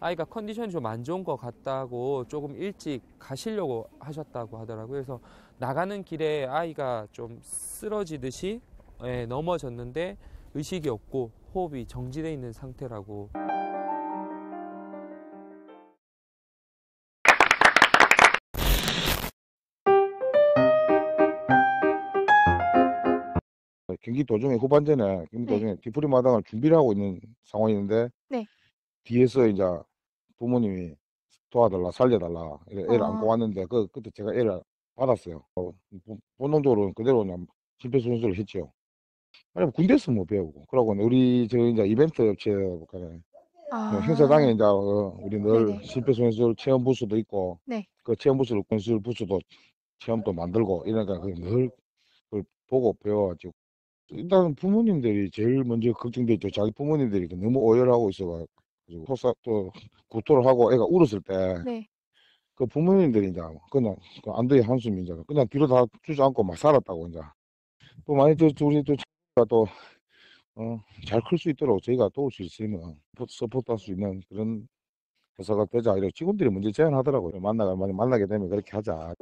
아이가 컨디션이 좀 안 좋은 것 같다고 조금 일찍 가시려고 하셨다고 하더라고요. 그래서 나가는 길에 아이가 좀 쓰러지듯이 예, 넘어졌는데 의식이 없고 호흡이 정지돼 있는 상태라고. 경기 도중에 후반전에 경기 도중에 뒤풀이 마당을 준비를 하고 있는 상황이었는데 네. 뒤에서 이제 부모님이 도와달라 살려달라 이래 애를 아. 안고 왔는데 그 그때 제가 애를 받았어요. 어, 본- 본능적으로 그대로 그냥 심폐소생술을 했죠. 아니 군대에서 뭐 배우고 그러고 우리 저 이제 이벤트 업체 보니까 아. 행사장에 이제 어, 우리 늘 네네. 심폐소생술 체험 부스도 있고 네. 그 체험 부스를 건술 부스도 체험도 만들고 이러니까 그늘 그걸 보고 배워가지고 일단 부모님들이 제일 먼저 걱정되죠. 자기 부모님들이 그 너무 오열하고 있어가 지고 토사 또 구토를 하고 애가 울었을 때 네. 그 부모님들이 이제 그냥 그 안도의 한숨이 이제 그냥 뒤로 다 주저앉고 막 살았다고 이제 또 많이 또 우리 또 또잘 클 수 있도록 저희가 도울 수 있으면 서포트할 수 있는 그런 회사가 되자 이렇게 직원들이 먼저 제안하더라고요. 만나가 만나게 되면 그렇게 하자.